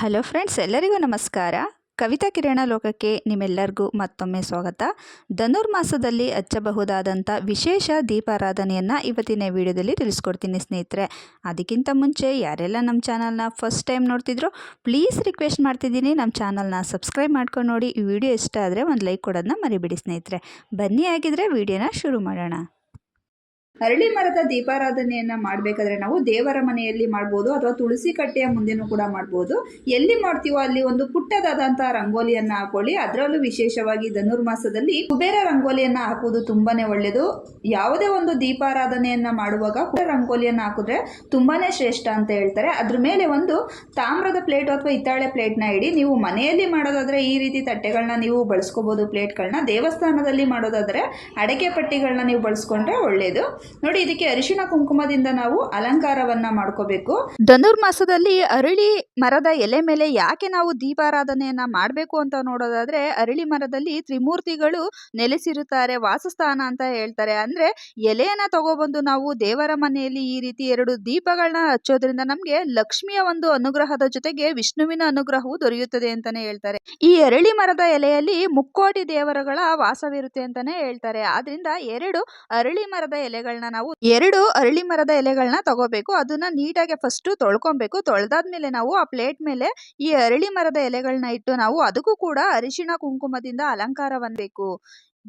Hello friends, ಎಲ್ಲರಿಗೂ ನಮಸ್ಕಾರ. ಕವಿತಾ ಕಿರಣ ಲೋಕಕ್ಕೆ ನಿಮ್ಮೆಲ್ಲರಿಗೂ ಮತ್ತೊಮ್ಮೆ ಸ್ವಾಗತ. ಧನುರ್ಮಾಸದಲ್ಲಿ ಹಚ್ಚಬಹುದಾದಂಥ ವಿಶೇಷ ದೀಪಾರಾಧನೆಯನ್ನು ಇವತ್ತಿನ ವಿಡಿಯೋದಲ್ಲಿ ತಿಳಿಸ್ಕೊಡ್ತೀನಿ ಸ್ನೇಹಿತರೆ. ಅದಕ್ಕಿಂತ ಮುಂಚೆ ಯಾರೆಲ್ಲ ನಮ್ಮ ಚಾನಲ್ನ ಫಸ್ಟ್ ಟೈಮ್ ನೋಡ್ತಿದ್ರು ಪ್ಲೀಸ್ ರಿಕ್ವೆಸ್ಟ್ ಮಾಡ್ತಿದ್ದೀನಿ. ನಮ್ಮ ಚಾನಲ್ನ ಸಬ್ಸ್ಕ್ರೈಬ್ ಮಾಡ್ಕೊಂಡು ನೋಡಿ. ಈ ವಿಡಿಯೋ ಇಷ್ಟ ಆದರೆ ಒಂದು ಲೈಕ್ ಕೊಡೋದನ್ನ ಮರಿಬಿಡಿ ಸ್ನೇಹಿತರೆ. ಬನ್ನಿ ಆಗಿದ್ದರೆ ವಿಡಿಯೋನ ಶುರು ಮಾಡೋಣ. ಅರಳಿ ಮರದ ದೀಪಾರಾಧನೆಯನ್ನ ಮಾಡಬೇಕಾದ್ರೆ ನಾವು ದೇವರ ಮನೆಯಲ್ಲಿ ಮಾಡ್ಬೋದು ಅಥವಾ ತುಳಸಿ ಕಟ್ಟೆಯ ಮುಂದೆನೂ ಕೂಡ ಮಾಡ್ಬೋದು. ಎಲ್ಲಿ ಮಾಡ್ತೀವೋ ಅಲ್ಲಿ ಒಂದು ಪುಟ್ಟದಾದಂತಹ ರಂಗೋಲಿಯನ್ನ ಹಾಕೊಳ್ಳಿ. ಅದರಲ್ಲೂ ವಿಶೇಷವಾಗಿ ಧನುರ್ಮಾಸದಲ್ಲಿ ಕುಬೇರ ರಂಗೋಲಿಯನ್ನ ಹಾಕುವುದು ತುಂಬಾನೇ ಒಳ್ಳೆಯದು ಯಾವುದೇ ಒಂದು ದೀಪಾರಾಧನೆಯನ್ನ ಮಾಡುವಾಗ ಕುಬೇರ ರಂಗೋಲಿಯನ್ನ ಹಾಕಿದ್ರೆ ತುಂಬಾನೇ ಶ್ರೇಷ್ಠ ಅಂತ ಹೇಳ್ತಾರೆ. ಅದ್ರ ಮೇಲೆ ಒಂದು ತಾಮ್ರದ ಪ್ಲೇಟ್ ಅಥವಾ ಹಿತ್ತಾಳೆ ಪ್ಲೇಟ್ನ ಇಡಿ. ನೀವು ಮನೆಯಲ್ಲಿ ಮಾಡೋದಾದ್ರೆ ಈ ರೀತಿ ತಟ್ಟೆಗಳನ್ನ ನೀವು ಬಳಸ್ಕೋಬಹುದು ಪ್ಲೇಟ್ಗಳನ್ನ ದೇವಸ್ಥಾನದಲ್ಲಿ ಮಾಡೋದಾದ್ರೆ ಅಡಕೆ ಪಟ್ಟಿಗಳನ್ನ ನೀವು ಬಳಸ್ಕೊಂಡ್ರೆ ಒಳ್ಳೆಯದು ನೋಡಿ, ಇದಕ್ಕೆ ಅರಿಶಿಣ ಕುಂಕುಮದಿಂದ ನಾವು ಅಲಂಕಾರವನ್ನ ಮಾಡ್ಕೋಬೇಕು. ಧನುರ್ಮಾಸದಲ್ಲಿ ಅರಳಿ ಮರದ ಎಲೆ ಮೇಲೆ ಯಾಕೆ ನಾವು ದೀಪಾರಾಧನೆಯನ್ನ ಮಾಡಬೇಕು ಅಂತ ನೋಡೋದಾದ್ರೆ, ಅರಳಿ ಮರದಲ್ಲಿ ತ್ರಿಮೂರ್ತಿಗಳು ನೆಲೆಸಿರುತ್ತಾರೆ, ವಾಸಸ್ಥಾನ ಅಂತ ಹೇಳ್ತಾರೆ. ಅಂದ್ರೆ, ಎಲೆಯನ್ನ ತಗೊಬಂದು ನಾವು ದೇವರ ಮನೆಯಲ್ಲಿ ಈ ರೀತಿ ಎರಡು ದೀಪಗಳನ್ನ ಹಚ್ಚೋದ್ರಿಂದ ನಮ್ಗೆ ಲಕ್ಷ್ಮಿಯ ಒಂದು ಅನುಗ್ರಹದ ಜೊತೆಗೆ ವಿಷ್ಣುವಿನ ಅನುಗ್ರಹವು ದೊರೆಯುತ್ತದೆ ಅಂತಾನೆ ಹೇಳ್ತಾರೆ. ಈ ಅರಳಿ ಮರದ ಎಲೆಯಲ್ಲಿ ಮುಕ್ಕೋಟಿ ದೇವರುಗಳ ವಾಸವಿರುತ್ತೆ ಅಂತಾನೆ ಹೇಳ್ತಾರೆ. ಆದ್ರಿಂದ ಎರಡು ಅರಳಿ ಮರದ ಎಲೆಗಳನ್ನ ನಾವು ಎರಡು ಅರಳಿ ಮರದ ಎಲೆಗಳನ್ನ ತಗೋಬೇಕು. ಅದನ್ನ ನೀಟಾಗಿ ಫಸ್ಟ್ ತೊಳ್ಕೊಬೇಕು. ತೊಳೆದಾದ್ಮೇಲೆ ನಾವು ಆ ಪ್ಲೇಟ್ ಮೇಲೆ ಈ ಅರಳಿ ಮರದ ಎಲೆಗಳನ್ನ ಇಟ್ಟು ನಾವು ಅದಕ್ಕೂ ಕೂಡ ಅರಿಶಿಣ, ಕುಂಕುಮದಿಂದ ಅಲಂಕಾರವನ್ಬೇಕು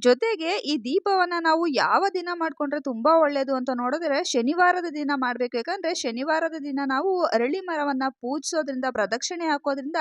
ಜೊತೆಗೆ ಈ ದೀಪವನ್ನ ನಾವು ಯಾವ ದಿನ ಮಾಡ್ಕೊಂಡ್ರೆ ತುಂಬಾ ಒಳ್ಳೇದು ಅಂತ ನೋಡಿದ್ರೆ ಶನಿವಾರದ ದಿನ ಮಾಡ್ಬೇಕು. ಯಾಕಂದ್ರೆ ಶನಿವಾರದ ದಿನ ನಾವು ಅರಳಿ ಮರವನ್ನ ಪೂಜಿಸೋದ್ರಿಂದ, ಪ್ರದಕ್ಷಿಣೆ ಹಾಕೋದ್ರಿಂದ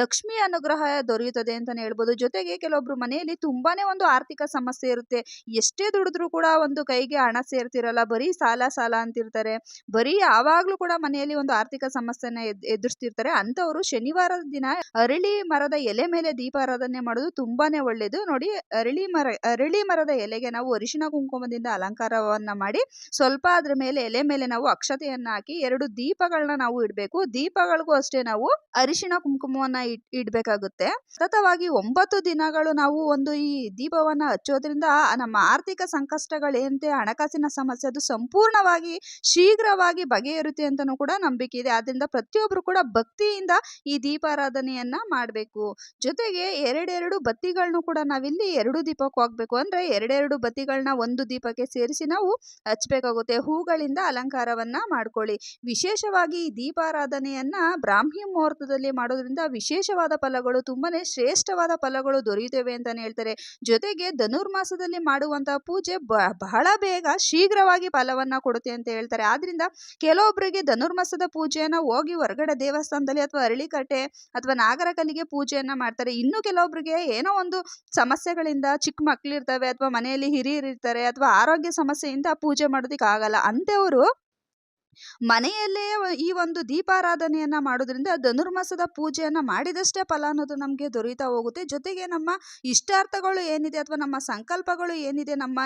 ಲಕ್ಷ್ಮಿ ಅನುಗ್ರಹ ದೊರೆಯುತ್ತದೆ ಅಂತಾನೆ ಹೇಳ್ಬೋದು. ಜೊತೆಗೆ ಕೆಲವೊಬ್ರು ಮನೆಯಲ್ಲಿ ತುಂಬಾನೇ ಒಂದು ಆರ್ಥಿಕ ಸಮಸ್ಯೆ ಇರುತ್ತೆ. ಎಷ್ಟೇ ದುಡಿದ್ರು ಕೂಡ ಒಂದು ಕೈಗೆ ಹಣ ಸೇರ್ತಿರಲ್ಲ, ಬರೀ ಸಾಲ ಸಾಲ ಅಂತಿರ್ತಾರೆ. ಬರೀ ಯಾವಾಗಲೂ ಕೂಡ ಮನೆಯಲ್ಲಿ ಒಂದು ಆರ್ಥಿಕ ಸಮಸ್ಯೆನ ಎದ್, ಎದುರಿಸ್ತಿರ್ತಾರೆ. ಅಂತವ್ರು ಶನಿವಾರದ ದಿನ ಅರಳಿ ಮರದ ಎಲೆ ಮೇಲೆ ದೀಪಾರಾಧನೆ ಮಾಡೋದು ತುಂಬಾನೇ ಒಳ್ಳೇದು. ನೋಡಿ ಅರಳಿ ಮರ ಅರಳಿ ಮರದ ಎಲೆಗೆ ನಾವು ಅರಿಶಿನ ಕುಂಕುಮದಿಂದ ಅಲಂಕಾರವನ್ನ ಮಾಡಿ ಸ್ವಲ್ಪ ಅದ್ರ ಮೇಲೆ ಎಲೆ ಮೇಲೆ ನಾವು ಅಕ್ಷತೆಯನ್ನ ಹಾಕಿ ಎರಡು ದೀಪಗಳನ್ನ ನಾವು ಇಡಬೇಕು. ದೀಪಗಳಿಗೂ ಅಷ್ಟೇ ನಾವು ಅರಿಶಿನ ಕುಂಕುಮವನ್ನ ಇಡಬೇಕಾಗುತ್ತೆ. ಸತತವಾಗಿ ಒಂಬತ್ತು ದಿನಗಳು ನಾವು ಒಂದು ಈ ದೀಪವನ್ನ ಹಚ್ಚೋದ್ರಿಂದ ನಮ್ಮ ಆರ್ಥಿಕ ಸಂಕಷ್ಟಗಳೇನಂತೆ ಹಣಕಾಸಿನ ಸಮಸ್ಯೆ ಅದು ಸಂಪೂರ್ಣವಾಗಿ ಶೀಘ್ರವಾಗಿ ಬಗೆಹರುತ್ತೆ ಅಂತನೂ ಕೂಡ ನಂಬಿಕೆ ಇದೆ. ಆದ್ರಿಂದ ಪ್ರತಿಯೊಬ್ಬರು ಕೂಡ ಭಕ್ತಿಯಿಂದ ಈ ದೀಪಾರಾಧನೆಯನ್ನ ಮಾಡಬೇಕು. ಜೊತೆಗೆ ಎರಡೆರಡು ಬತ್ತಿಗಳನ್ನು ಕೂಡ ನಾವಿಲ್ಲಿ ಎರಡು ದೀಪಕ್ಕೆ ಹೋಗ್ಬೇಕು ಅಂದ್ರೆ ಎರಡೆರಡು ಬತ್ತಿಗಳನ್ನ ಒಂದು ದೀಪಕ್ಕೆ ಸೇರಿಸಿ ನಾವು ಹಚ್ಬೇಕಾಗುತ್ತೆ. ಹೂಗಳಿಂದ ಅಲಂಕಾರವನ್ನ ಮಾಡ್ಕೊಳ್ಳಿ. ವಿಶೇಷವಾಗಿ ಈ ದೀಪಾರಾಧನೆಯನ್ನ ಬ್ರಾಹ್ಮಿ ಮುಹೂರ್ತದಲ್ಲಿ ಮಾಡೋದ್ರಿಂದ ವಿಶೇಷವಾದ ಫಲಗಳು, ತುಂಬಾನೇ ಶ್ರೇಷ್ಠವಾದ ಫಲಗಳು ದೊರೆಯುತ್ತವೆ ಅಂತಲೇ ಹೇಳ್ತಾರೆ. ಜೊತೆಗೆ ಧನುರ್ಮಾಸದಲ್ಲಿ ಮಾಡುವಂತಹ ಪೂಜೆ ಬಹಳ ಬೇಗ ಶೀಘ್ರವಾಗಿ ಫಲವನ್ನ ಕೊಡುತ್ತೆ ಅಂತ ಹೇಳ್ತಾರೆ. ಆದ್ರಿಂದ ಕೆಲವೊಬ್ಬರಿಗೆ ಧನುರ್ಮಾಸದ ಪೂಜೆಯನ್ನು ಹೋಗಿ ಹೊರಗಡೆ ದೇವಸ್ಥಾನದಲ್ಲಿ ಅಥವಾ ಅರಳಿಕಟ್ಟೆ ಅಥವಾ ನಾಗರಕಲ್ಲಿಗೆ ಪೂಜೆಯನ್ನು ಮಾಡ್ತಾರೆ. ಇನ್ನು ಕೆಲವೊಬ್ಬರಿಗೆ ಏನೋ ಒಂದು ಸಮಸ್ಯೆಗಳಿಂದ, ಚಿಕ್ಕ ಮಕ್ಳಿರ್ತವೆ ಅಥವಾ ಮನೆಯಲ್ಲಿ ಹಿರಿಯರು ಇರ್ತಾರೆ ಅಥವಾ ಆರೋಗ್ಯ ಸಮಸ್ಯೆಯಿಂದ ಪೂಜೆ ಮಾಡೋದಕ್ಕೆ ಆಗಲ್ಲ ಅಂತವರು ಮನೆಯಲ್ಲೇ ಈ ಒಂದು ದೀಪಾರಾಧನೆಯನ್ನ ಮಾಡೋದ್ರಿಂದ ಧನುರ್ಮಾಸದ ಪೂಜೆಯನ್ನ ಮಾಡಿದಷ್ಟೇ ಫಲ ಅನ್ನೋದು ನಮಗೆ ದೊರೀತಾ ಹೋಗುತ್ತೆ. ಜೊತೆಗೆ ನಮ್ಮ ಇಷ್ಟಾರ್ಥಗಳು ಏನಿದೆ ಅಥವಾ ನಮ್ಮ ಸಂಕಲ್ಪಗಳು ಏನಿದೆ, ನಮ್ಮ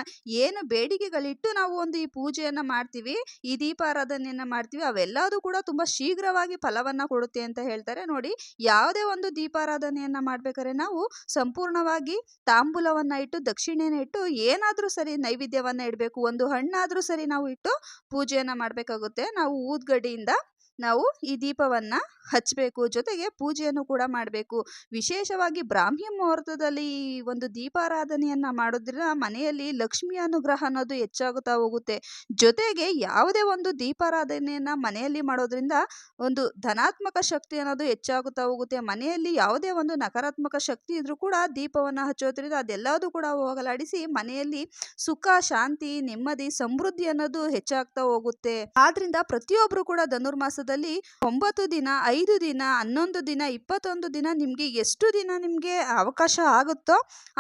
ಏನು ಬೇಡಿಕೆಗಳಿಟ್ಟು ನಾವು ಒಂದು ಈ ಪೂಜೆಯನ್ನ ಮಾಡ್ತೀವಿ, ಈ ದೀಪಾರಾಧನೆಯನ್ನ ಮಾಡ್ತೀವಿ, ಅವೆಲ್ಲದೂ ಕೂಡ ತುಂಬಾ ಶೀಘ್ರವಾಗಿ ಫಲವನ್ನ ಕೊಡುತ್ತೆ ಅಂತ ಹೇಳ್ತಾರೆ. ನೋಡಿ, ಯಾವುದೇ ಒಂದು ದೀಪಾರಾಧನೆಯನ್ನ ಮಾಡ್ಬೇಕಾದ್ರೆ ನಾವು ಸಂಪೂರ್ಣವಾಗಿ ತಾಂಬೂಲವನ್ನ ಇಟ್ಟು ದಕ್ಷಿಣೆನ ಇಟ್ಟು, ಏನಾದ್ರೂ ಸರಿ ನೈವೇದ್ಯವನ್ನ ಇಡಬೇಕು, ಒಂದು ಹಣ್ಣಾದ್ರೂ ಸರಿ ನಾವು ಇಟ್ಟು ಪೂಜೆಯನ್ನ ಮಾಡಬೇಕಾಗುತ್ತೆ. ನಾವು ಊದ್ಗಡ್ಡಿಯಿಂದ ನಾವು ಈ ದೀಪವನ್ನ ಹಚ್ಚಬೇಕು ಜೊತೆಗೆ ಪೂಜೆಯನ್ನು ಕೂಡ ಮಾಡಬೇಕು. ವಿಶೇಷವಾಗಿ ಬ್ರಾಹ್ಮಿ ಮುಹೂರ್ತದಲ್ಲಿ ಈ ಒಂದು ದೀಪಾರಾಧನೆಯನ್ನು ಮಾಡೋದ್ರಿಂದ ಮನೆಯಲ್ಲಿ ಲಕ್ಷ್ಮಿ ಅನುಗ್ರಹ ಅನ್ನೋದು ಹೆಚ್ಚಾಗುತ್ತಾ ಹೋಗುತ್ತೆ. ಜೊತೆಗೆ ಯಾವುದೇ ಒಂದು ದೀಪಾರಾಧನೆಯನ್ನು ಮನೆಯಲ್ಲಿ ಮಾಡೋದ್ರಿಂದ ಒಂದು ಧನಾತ್ಮಕ ಶಕ್ತಿ ಅನ್ನೋದು ಹೆಚ್ಚಾಗುತ್ತಾ ಹೋಗುತ್ತೆ. ಮನೆಯಲ್ಲಿ ಯಾವುದೇ ಒಂದು ನಕಾರಾತ್ಮಕ ಶಕ್ತಿ ಇದ್ರೂ ಕೂಡ ದೀಪವನ್ನು ಹಚ್ಚೋದ್ರಿಂದ ಅದೆಲ್ಲದೂ ಕೂಡ ಹೋಗಲಾಡಿಸಿ ಮನೆಯಲ್ಲಿ ಸುಖ, ಶಾಂತಿ, ನೆಮ್ಮದಿ, ಸಮೃದ್ಧಿ ಅನ್ನೋದು ಹೆಚ್ಚಾಗ್ತಾ ಹೋಗುತ್ತೆ. ಆದ್ರಿಂದ ಪ್ರತಿಯೊಬ್ಬರು ಕೂಡ ಧನುರ್ಮಾಸದಲ್ಲಿ ಒಂಬತ್ತು ದಿನ, ಐದು ದಿನ, ಹನ್ನೊಂದು ದಿನ, ಇಪ್ಪತ್ತೊಂದು ದಿನ ನಿಮ್ಗೆ ಎಷ್ಟು ದಿನ ನಿಮ್ಗೆ ಅವಕಾಶ ಆಗುತ್ತೋ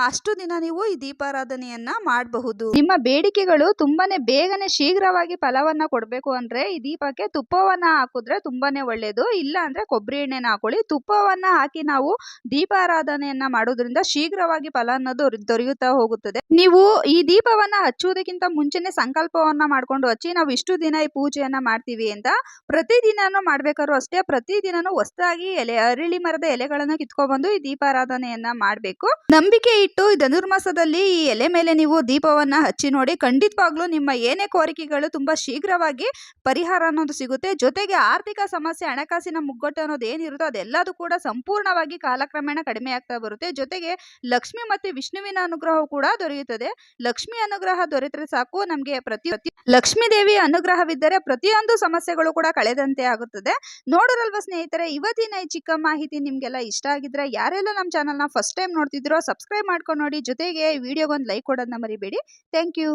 ಅಷ್ಟು ದಿನ ನೀವು ಈ ದೀಪಾರಾಧನೆಯನ್ನ ಮಾಡಬಹುದು. ನಿಮ್ಮ ಬೇಡಿಕೆಗಳು ತುಂಬಾನೇ ಬೇಗನೆ ಶೀಘ್ರವಾಗಿ ಫಲವನ್ನ ಕೊಡಬೇಕು ಅಂದ್ರೆ ಈ ದೀಪಕ್ಕೆ ತುಪ್ಪವನ್ನ ಹಾಕಿದ್ರೆ ತುಂಬಾನೇ ಒಳ್ಳೇದು. ಇಲ್ಲ ಅಂದ್ರೆ ಕೊಬ್ಬರಿ ಎಣ್ಣೆನ ಹಾಕೊಳ್ಳಿ. ತುಪ್ಪವನ್ನ ಹಾಕಿ ನಾವು ದೀಪಾರಾಧನೆಯನ್ನ ಮಾಡೋದ್ರಿಂದ ಶೀಘ್ರವಾಗಿ ಫಲ ಅನ್ನೋದು ದೊರೆಯುತ್ತಾ ಹೋಗುತ್ತದೆ. ನೀವು ಈ ದೀಪವನ್ನ ಹಚ್ಚುವುದಕ್ಕಿಂತ ಮುಂಚೆನೆ ಸಂಕಲ್ಪವನ್ನ ಮಾಡ್ಕೊಂಡು ಹಚ್ಚಿ, ನಾವು ಇಷ್ಟು ದಿನ ಈ ಪೂಜೆಯನ್ನ ಮಾಡ್ತೀವಿ ಅಂತ ಪ್ರತಿದಿನ ದಿನಾನೂ ಮಾಡ್ಬೇಕಾದ್ರೂ ಅಷ್ಟೇ, ಪ್ರತಿದಿನನೂ ಹೊಸದಾಗಿ ಎಲೆ, ಅರಳಿ ಮರದ ಎಲೆಗಳನ್ನ ಕಿತ್ಕೊಬಂದು ಈ ದೀಪಾರಾಧನೆಯನ್ನ ಮಾಡಬೇಕು. ನಂಬಿಕೆ ಇಟ್ಟು ಈ ಧನುರ್ಮಾಸದಲ್ಲಿ ಈ ಎಲೆ ಮೇಲೆ ನೀವು ದೀಪವನ್ನ ಹಚ್ಚಿ ನೋಡಿ, ಖಂಡಿತವಾಗ್ಲೂ ನಿಮ್ಮ ಏನೇ ಕೋರಿಕೆಗಳು ತುಂಬಾ ಶೀಘ್ರವಾಗಿ ಪರಿಹಾರ ಅನ್ನೋದು ಸಿಗುತ್ತೆ. ಜೊತೆಗೆ ಆರ್ಥಿಕ ಸಮಸ್ಯೆ, ಹಣಕಾಸಿನ ಮುಗ್ಗಟ್ಟು ಅನ್ನೋದು ಏನಿರುತ್ತೋ ಅದೆಲ್ಲದೂ ಕೂಡ ಸಂಪೂರ್ಣವಾಗಿ ಕಾಲಕ್ರಮೇಣ ಕಡಿಮೆ ಆಗ್ತಾ ಬರುತ್ತೆ. ಜೊತೆಗೆ ಲಕ್ಷ್ಮಿ ಮತ್ತೆ ವಿಷ್ಣುವಿನ ಅನುಗ್ರಹ ಕೂಡ ದೊರೆಯುತ್ತದೆ. ಲಕ್ಷ್ಮಿ ಅನುಗ್ರಹ ದೊರೆತರೆ ಸಾಕು. ನಮಗೆ ಪ್ರತಿ- ಲಕ್ಷ್ಮೀ ದೇವಿ ಅನುಗ್ರಹವಿದ್ದರೆ ಪ್ರತಿಯೊಂದು ಸಮಸ್ಯೆಗಳು ಕೂಡ ಕಳೆದಂತೆ ಆಗುತ್ತದೆ. ನೋಡೋರಲ್ವಾ ಸ್ನೇಹಿತರೆ, ಇವತ್ತಿನ ಈ ಚಿಕ್ಕ ಮಾಹಿತಿ ನಿಮ್ಗೆಲ್ಲ ಇಷ್ಟ ಆಗಿದ್ರೆ, ಯಾರೆಲ್ಲ ನಮ್ಮ ಚಾನಲ್ನ ಫಸ್ಟ್ ಟೈಮ್ ನೋಡ್ತಿದ್ರೋ ಸಬ್ಸ್ಕ್ರೈಬ್ ಮಾಡ್ಕೊಂಡು ನೋಡಿ. ಜೊತೆಗೆ ವಿಡಿಯೋಗೊಂದು ಲೈಕ್ ಕೊಡೋದನ್ನ ಮರಿಬೇಡಿ. Thank you